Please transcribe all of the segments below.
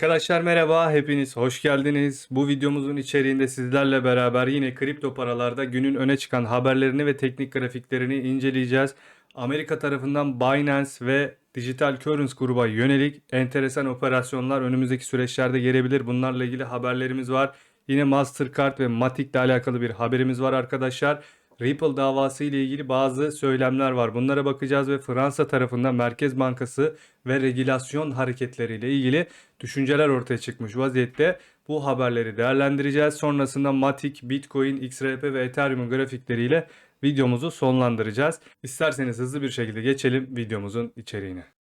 Arkadaşlar merhaba, hepiniz hoş geldiniz. Bu videomuzun içeriğinde sizlerle beraber yine kripto paralarda günün öne çıkan haberlerini ve teknik grafiklerini inceleyeceğiz. Amerika tarafından Binance ve Digital Currency gruba yönelik enteresan operasyonlar önümüzdeki süreçlerde gelebilir. Bunlarla ilgili haberlerimiz var. Yine Mastercard ve Matic ile alakalı bir haberimiz var arkadaşlar. Ripple davası ile ilgili bazı söylemler var. Bunlara bakacağız ve Fransa tarafından Merkez Bankası ve regülasyon hareketleriyle ilgili düşünceler ortaya çıkmış vaziyette. Bu haberleri değerlendireceğiz. Sonrasında Matic, Bitcoin, XRP ve Ethereum grafikleriyle videomuzu sonlandıracağız. İsterseniz hızlı bir şekilde geçelim videomuzun içeriğine.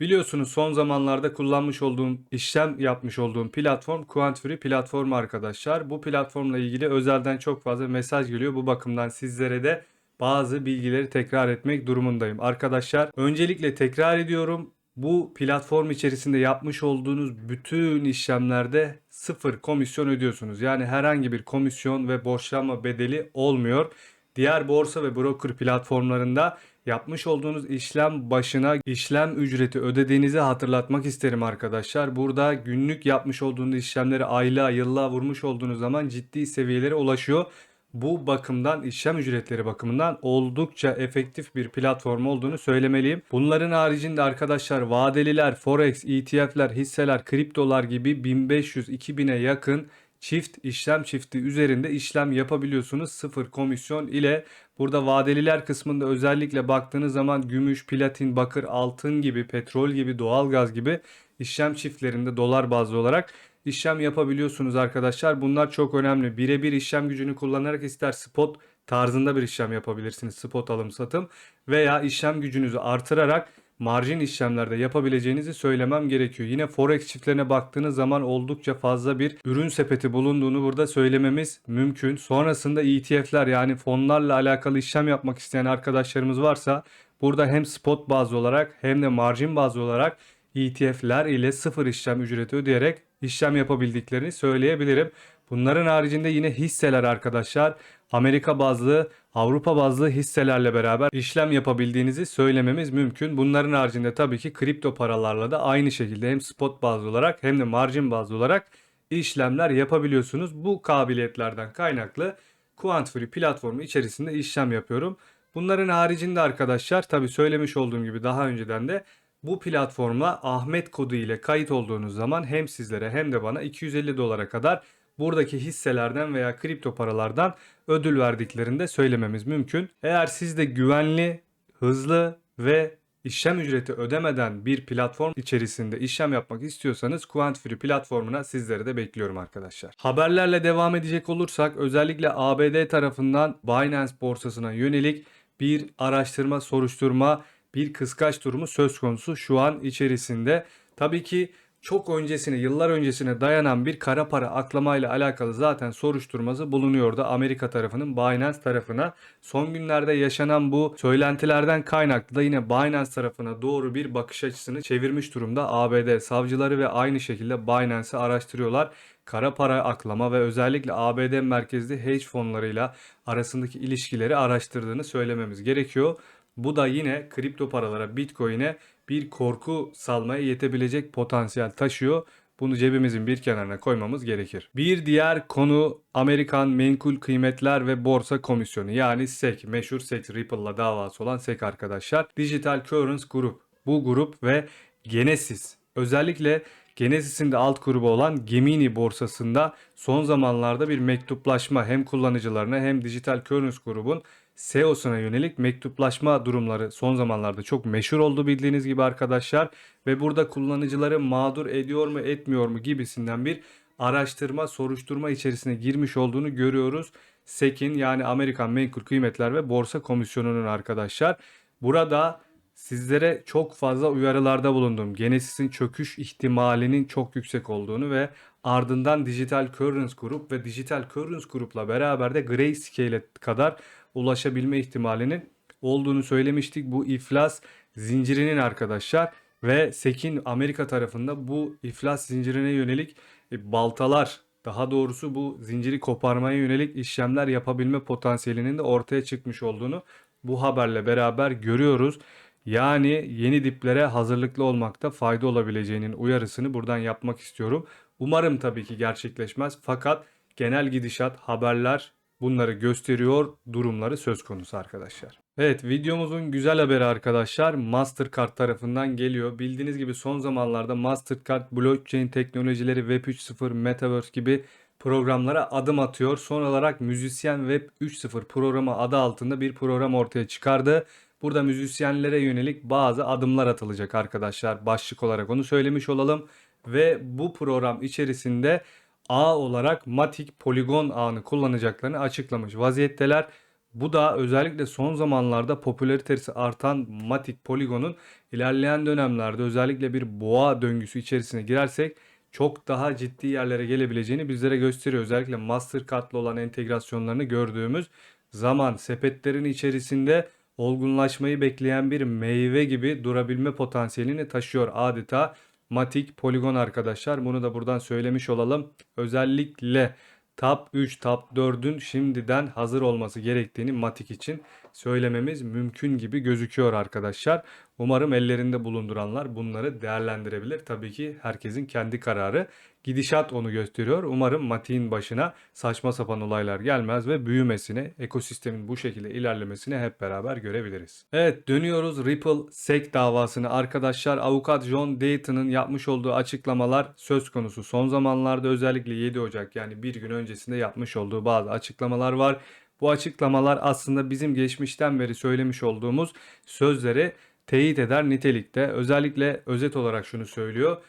Biliyorsunuz son zamanlarda kullanmış olduğum, işlem yapmış olduğum platform Quantfree platformu arkadaşlar. Bu platformla ilgili özelden çok fazla mesaj geliyor. Bu bakımdan sizlere de bazı bilgileri tekrar etmek durumundayım. Arkadaşlar öncelikle tekrar ediyorum. Bu platform içerisinde yapmış olduğunuz bütün işlemlerde sıfır komisyon ödüyorsunuz. Yani herhangi bir komisyon ve borçlanma bedeli olmuyor. Diğer borsa ve broker platformlarında yapmış olduğunuz işlem başına işlem ücreti ödediğinizi hatırlatmak isterim arkadaşlar. Burada günlük yapmış olduğunuz işlemleri aylığa yıllığa vurmuş olduğunuz zaman ciddi seviyelere ulaşıyor. Bu bakımdan işlem ücretleri bakımından oldukça efektif bir platform olduğunu söylemeliyim. Bunların haricinde arkadaşlar vadeliler, forex, ETF'ler, hisseler, kriptolar gibi 1500-2000'e yakın çift işlem çifti üzerinde işlem yapabiliyorsunuz sıfır komisyon ile. Burada vadeliler kısmında özellikle baktığınız zaman gümüş, platin, bakır, altın gibi, petrol gibi, doğalgaz gibi işlem çiftlerinde dolar bazlı olarak işlem yapabiliyorsunuz arkadaşlar. Bunlar çok önemli. Birebir işlem gücünü kullanarak ister spot tarzında bir işlem yapabilirsiniz. Spot alım satım veya işlem gücünüzü artırarak marjin işlemlerde yapabileceğinizi söylemem gerekiyor. Yine forex çiftlerine baktığınız zaman oldukça fazla bir ürün sepeti bulunduğunu burada söylememiz mümkün. Sonrasında ETF'ler yani fonlarla alakalı işlem yapmak isteyen arkadaşlarımız varsa burada hem spot bazlı olarak hem de marjin bazlı olarak ETF'ler ile sıfır işlem ücreti ödeyerek işlem yapabildiklerini söyleyebilirim. Bunların haricinde yine hisseler arkadaşlar Amerika bazlı, Avrupa bazlı hisselerle beraber işlem yapabildiğinizi söylememiz mümkün. Bunların haricinde tabii ki kripto paralarla da aynı şekilde hem spot bazlı olarak hem de margin bazlı olarak işlemler yapabiliyorsunuz. Bu kabiliyetlerden kaynaklı Quantfree platformu içerisinde işlem yapıyorum. Bunların haricinde arkadaşlar tabii söylemiş olduğum gibi daha önceden de bu platformla Ahmet kodu ile kayıt olduğunuz zaman hem sizlere hem de bana 250 dolara kadar buradaki hisselerden veya kripto paralardan ödül verdiklerini de söylememiz mümkün. Eğer siz de güvenli, hızlı ve işlem ücreti ödemeden bir platform içerisinde işlem yapmak istiyorsanız Quantfree platformuna sizleri de bekliyorum arkadaşlar. Haberlerle devam edecek olursak özellikle ABD tarafından Binance borsasına yönelik bir araştırma, soruşturma, bir kıskaç durumu söz konusu şu an içerisinde. Tabii ki çok öncesine, yıllar öncesine dayanan bir kara para aklamayla alakalı zaten soruşturması bulunuyordu Amerika tarafının Binance tarafına. Son günlerde yaşanan bu söylentilerden kaynaklı da yine Binance tarafına doğru bir bakış açısını çevirmiş durumda ABD savcıları ve aynı şekilde Binance'ı araştırıyorlar. Kara para aklama ve özellikle ABD merkezli hedge fonlarıyla arasındaki ilişkileri araştırdığını söylememiz gerekiyor. Bu da yine kripto paralara, Bitcoin'e bir korku salmaya yetebilecek potansiyel taşıyor. Bunu cebimizin bir kenarına koymamız gerekir. Bir diğer konu Amerikan Menkul Kıymetler ve Borsa Komisyonu yani SEC, meşhur SEC Ripple'la davası olan SEC arkadaşlar. Digital Currency Group. Bu grup ve Genesis. Özellikle Genesis'in de alt grubu olan Gemini borsasında son zamanlarda bir mektuplaşma hem kullanıcılarına hem Digital Currency grubun SEO'suna yönelik mektuplaşma durumları son zamanlarda çok meşhur oldu bildiğiniz gibi arkadaşlar ve burada kullanıcıları mağdur ediyor mu etmiyor mu gibisinden bir araştırma soruşturma içerisine girmiş olduğunu görüyoruz. SEC'in yani Amerikan Menkul Kıymetler ve Borsa Komisyonu'nun arkadaşlar. Burada sizlere çok fazla uyarılarda bulundum. Genesis'in çöküş ihtimalinin çok yüksek olduğunu ve ardından Digital Currency Group ve Digital Currency Group'la beraber de Grayscale kadar ulaşabilme ihtimalinin olduğunu söylemiştik. Bu iflas zincirinin arkadaşlar ve SEC'in Amerika tarafında bu iflas zincirine yönelik e, baltalar daha doğrusu bu zinciri koparmaya yönelik işlemler yapabilme potansiyelinin de ortaya çıkmış olduğunu bu haberle beraber görüyoruz. Yani yeni diplere hazırlıklı olmakta fayda olabileceğinin uyarısını buradan yapmak istiyorum. Umarım tabii ki gerçekleşmez fakat genel gidişat, haberler bunları gösteriyor, durumları söz konusu arkadaşlar. Evet videomuzun güzel haberi arkadaşlar Mastercard tarafından geliyor. Bildiğiniz gibi son zamanlarda Mastercard blockchain teknolojileri Web 3.0 Metaverse gibi programlara adım atıyor. Son olarak Müzisyen Web 3.0 programı adı altında bir program ortaya çıkardı. Burada müzisyenlere yönelik bazı adımlar atılacak arkadaşlar. Başlık olarak onu söylemiş olalım. Ve bu program içerisinde ağ olarak Matic Polygon ağını kullanacaklarını açıklamış vaziyetteler. Bu da özellikle son zamanlarda popülaritesi artan Matic Polygon'un ilerleyen dönemlerde özellikle bir boğa döngüsü içerisine girersek çok daha ciddi yerlere gelebileceğini bizlere gösteriyor. Özellikle Mastercard'la olan entegrasyonlarını gördüğümüz zaman sepetlerin içerisinde olgunlaşmayı bekleyen bir meyve gibi durabilme potansiyelini taşıyor adeta. Matic Polygon arkadaşlar bunu da buradan söylemiş olalım. Özellikle Top 3, Top 4'ün şimdiden hazır olması gerektiğini Matic için söylememiz mümkün gibi gözüküyor arkadaşlar. Umarım ellerinde bulunduranlar bunları değerlendirebilir. Tabii ki herkesin kendi kararı. Gidişat onu gösteriyor. Umarım Matic'in başına saçma sapan olaylar gelmez ve büyümesini, ekosistemin bu şekilde ilerlemesini hep beraber görebiliriz. Evet dönüyoruz Ripple SEC davasını. Arkadaşlar avukat John Dayton'ın yapmış olduğu açıklamalar söz konusu. Son zamanlarda özellikle 7 Ocak yani bir gün öncesinde yapmış olduğu bazı açıklamalar var. Bu açıklamalar aslında bizim geçmişten beri söylemiş olduğumuz sözleri teyit eder nitelikte. Özellikle özet olarak şunu söylüyor.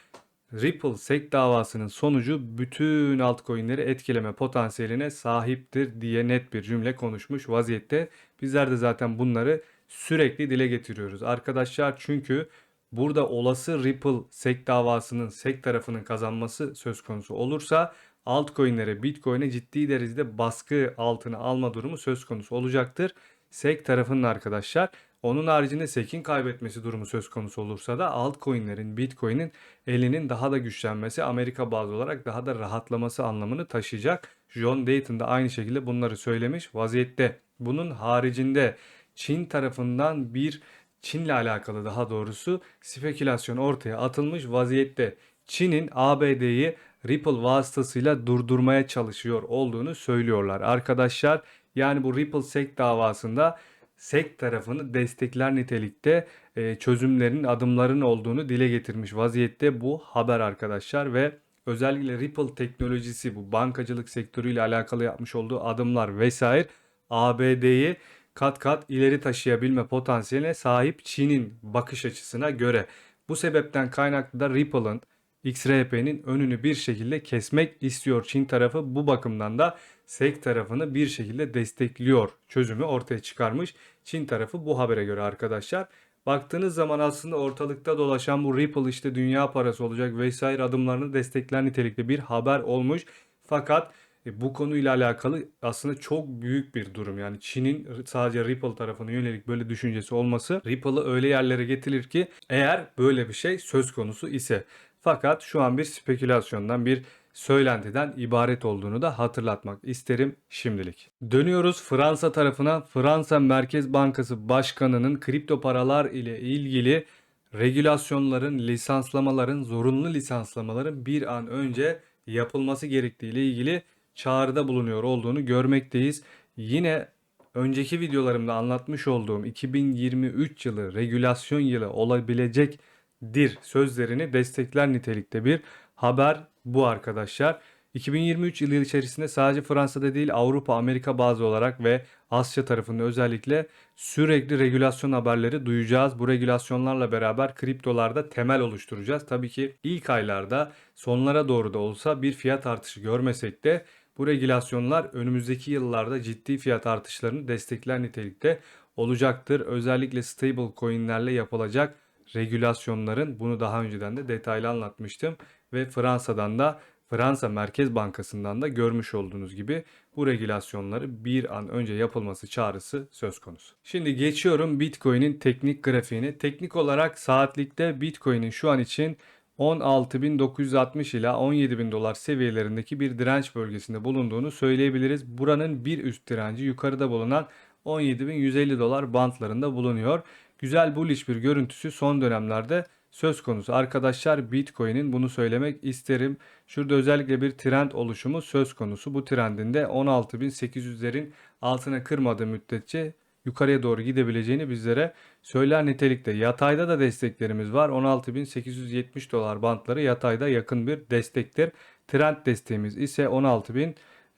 Ripple SEC davasının sonucu bütün altcoin'leri etkileme potansiyeline sahiptir diye net bir cümle konuşmuş vaziyette. Bizler de zaten bunları sürekli dile getiriyoruz. Arkadaşlar çünkü burada olası Ripple SEC davasının SEC tarafının kazanması söz konusu olursa altcoin'lere, Bitcoin'e ciddi derecede baskı altına alma durumu söz konusu olacaktır. SEC tarafının arkadaşlar. Onun haricinde SEC'in kaybetmesi durumu söz konusu olursa da altcoin'lerin, Bitcoin'in elinin daha da güçlenmesi, Amerika bazı olarak daha da rahatlaması anlamını taşıyacak. John Dayton da aynı şekilde bunları söylemiş vaziyette. Bunun haricinde Çin tarafından bir Çin'le alakalı daha doğrusu spekülasyon ortaya atılmış vaziyette. Çin'in ABD'yi Ripple vasıtasıyla durdurmaya çalışıyor olduğunu söylüyorlar. Arkadaşlar yani bu Ripple SEC davasında SEC tarafını destekler nitelikte e, çözümlerin adımların olduğunu dile getirmiş vaziyette bu haber arkadaşlar ve özellikle Ripple teknolojisi bu bankacılık sektörüyle alakalı yapmış olduğu adımlar vesaire ABD'yi kat kat ileri taşıyabilme potansiyeline sahip Çin'in bakış açısına göre. Bu sebepten kaynaklı da Ripple'ın XRP'nin önünü bir şekilde kesmek istiyor Çin tarafı. Bu bakımdan da SEC tarafını bir şekilde destekliyor çözümü ortaya çıkarmış. Çin tarafı bu habere göre arkadaşlar. Baktığınız zaman aslında ortalıkta dolaşan bu Ripple işte dünya parası olacak vesaire adımlarını destekler nitelikte bir haber olmuş. Fakat e, bu konuyla alakalı aslında çok büyük bir durum. Yani Çin'in sadece Ripple tarafına yönelik böyle düşüncesi olması Ripple'ı öyle yerlere getirir ki eğer böyle bir şey söz konusu ise. Fakat şu an bir spekülasyondan bir söylentiden ibaret olduğunu da hatırlatmak isterim şimdilik. Dönüyoruz Fransa tarafına. Fransa Merkez Bankası Başkanı'nın kripto paralar ile ilgili regülasyonların, lisanslamaların, zorunlu lisanslamaların bir an önce yapılması gerektiği ile ilgili çağrıda bulunuyor olduğunu görmekteyiz. Yine önceki videolarımda anlatmış olduğum 2023 yılı regülasyon yılı olabilecekdir sözlerini destekler nitelikte bir haber bu arkadaşlar. 2023 yılı içerisinde sadece Fransa'da değil Avrupa, Amerika bazı olarak ve Asya tarafında özellikle sürekli regülasyon haberleri duyacağız. Bu regülasyonlarla beraber kriptolarda temel oluşturacağız. Tabii ki ilk aylarda sonlara doğru da olsa bir fiyat artışı görmesek de bu regülasyonlar önümüzdeki yıllarda ciddi fiyat artışlarını destekler nitelikte olacaktır. Özellikle stable coinlerle yapılacak regülasyonların bunu daha önceden de detaylı anlatmıştım ve Fransa'dan da Fransa Merkez Bankası'ndan da görmüş olduğunuz gibi bu regülasyonları bir an önce yapılması çağrısı söz konusu. Şimdi geçiyorum Bitcoin'in teknik grafiğine. Teknik olarak saatlikte Bitcoin'in şu an için 16.960 ila 17.000 dolar seviyelerindeki bir direnç bölgesinde bulunduğunu söyleyebiliriz. Buranın bir üst direnci yukarıda bulunan 17.150 dolar bantlarında bulunuyor. Güzel bullish bir görüntüsü son dönemlerde söz konusu. Arkadaşlar Bitcoin'in bunu söylemek isterim. Şurada özellikle bir trend oluşumu söz konusu. Bu trendin de 16.800'lerin altına kırmadığı müddetçe yukarıya doğru gidebileceğini bizlere söyler nitelikte. Yatayda da desteklerimiz var. 16.870 dolar bantları yatayda yakın bir destektir. Trend desteğimiz ise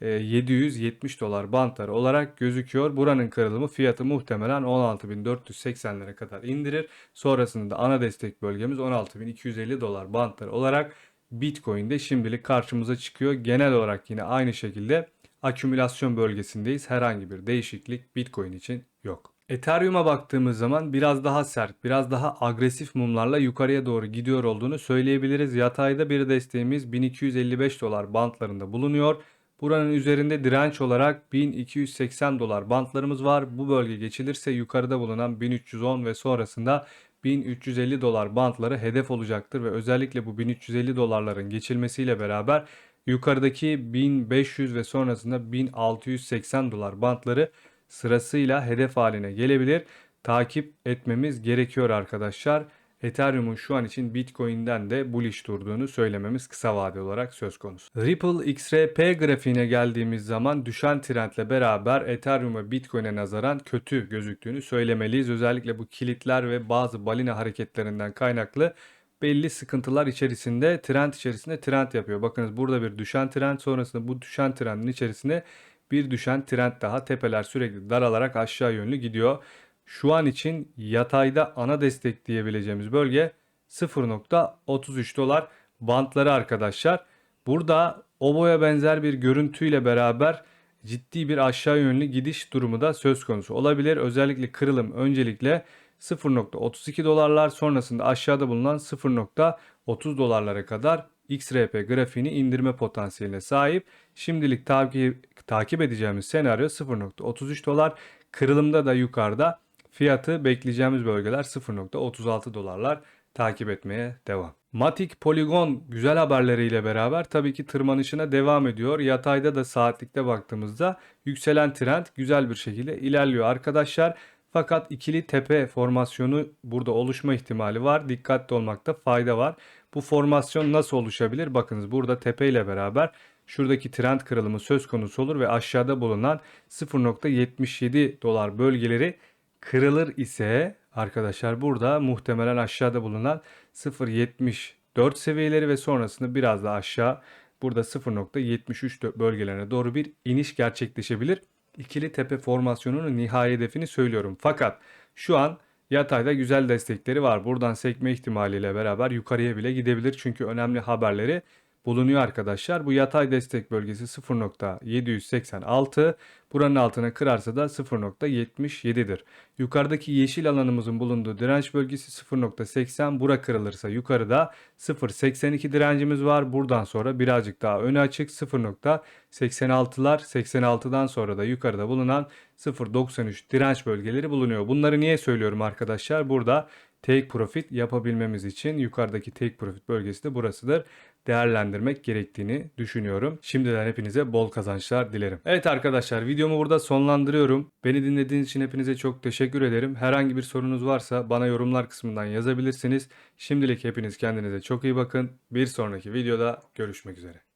16.770 dolar bantları olarak gözüküyor. Buranın kırılımı fiyatı muhtemelen 16.480'lere kadar indirir. Sonrasında da ana destek bölgemiz 16.250 dolar bantları olarak Bitcoin'de şimdilik karşımıza çıkıyor. Genel olarak yine aynı şekilde akümülasyon bölgesindeyiz. Herhangi bir değişiklik Bitcoin için yok. Ethereum'a baktığımız zaman biraz daha sert, biraz daha agresif mumlarla yukarıya doğru gidiyor olduğunu söyleyebiliriz. Yatayda bir desteğimiz 1255 dolar bantlarında bulunuyor. Buranın üzerinde direnç olarak 1280 dolar bantlarımız var. Bu bölge geçilirse yukarıda bulunan 1310 ve sonrasında 1350 dolar bantları hedef olacaktır ve özellikle bu 1350 dolarların geçilmesiyle beraber yukarıdaki 1500 ve sonrasında 1680 dolar bantları sırasıyla hedef haline gelebilir. Takip etmemiz gerekiyor arkadaşlar. Ethereum'un şu an için Bitcoin'den de bullish durduğunu söylememiz kısa vade olarak söz konusu. Ripple XRP grafiğine geldiğimiz zaman düşen trendle beraber Ethereum ve Bitcoin'e nazaran kötü gözüktüğünü söylemeliyiz. Özellikle bu kilitler ve bazı balina hareketlerinden kaynaklı belli sıkıntılar içerisinde trend içerisinde trend yapıyor. Bakınız burada bir düşen trend sonrasında bu düşen trendin içerisinde bir düşen trend daha tepeler sürekli daralarak aşağı yönlü gidiyor. Şu an için yatayda ana destek diyebileceğimiz bölge 0.33 dolar bantları arkadaşlar. Burada oboya benzer bir görüntüyle beraber ciddi bir aşağı yönlü gidiş durumu da söz konusu olabilir. Özellikle kırılım öncelikle 0.32 dolarlar sonrasında aşağıda bulunan 0.30 dolarlara kadar XRP grafiğini indirme potansiyeline sahip. Şimdilik takip, takip edeceğimiz senaryo 0.33 dolar. Kırılımda da yukarıda fiyatı bekleyeceğimiz bölgeler 0.36 dolarlar takip etmeye devam. Matic Polygon güzel haberleriyle beraber tabii ki tırmanışına devam ediyor. Yatayda da saatlikte baktığımızda yükselen trend güzel bir şekilde ilerliyor arkadaşlar. Fakat ikili tepe formasyonu burada oluşma ihtimali var. Dikkatli olmakta fayda var. Bu formasyon nasıl oluşabilir? Bakınız burada tepe ile beraber şuradaki trend kırılımı söz konusu olur ve aşağıda bulunan 0.77 dolar bölgeleri kırılır ise arkadaşlar burada muhtemelen aşağıda bulunan 0.74 seviyeleri ve sonrasında biraz daha aşağı burada 0.73 bölgelerine doğru bir iniş gerçekleşebilir. İkili tepe formasyonunun nihai hedefini söylüyorum. Fakat şu an yatayda güzel destekleri var. Buradan sekme ihtimaliyle beraber yukarıya bile gidebilir. Çünkü önemli haberleri bulunuyor arkadaşlar. Bu yatay destek bölgesi 0.786. Buranın altına kırarsa da 0.77'dir. Yukarıdaki yeşil alanımızın bulunduğu direnç bölgesi 0.80. Bura kırılırsa yukarıda 0.82 direncimiz var. Buradan sonra birazcık daha öne açık 0.86'lar. 86'dan sonra da yukarıda bulunan 0.93 direnç bölgeleri bulunuyor. Bunları niye söylüyorum arkadaşlar? Burada take profit yapabilmemiz için yukarıdaki take profit bölgesi de burasıdır. Değerlendirmek gerektiğini düşünüyorum. Şimdiden hepinize bol kazançlar dilerim. Evet arkadaşlar videomu burada sonlandırıyorum. Beni dinlediğiniz için hepinize çok teşekkür ederim. Herhangi bir sorunuz varsa bana yorumlar kısmından yazabilirsiniz. Şimdilik hepiniz kendinize çok iyi bakın. Bir sonraki videoda görüşmek üzere.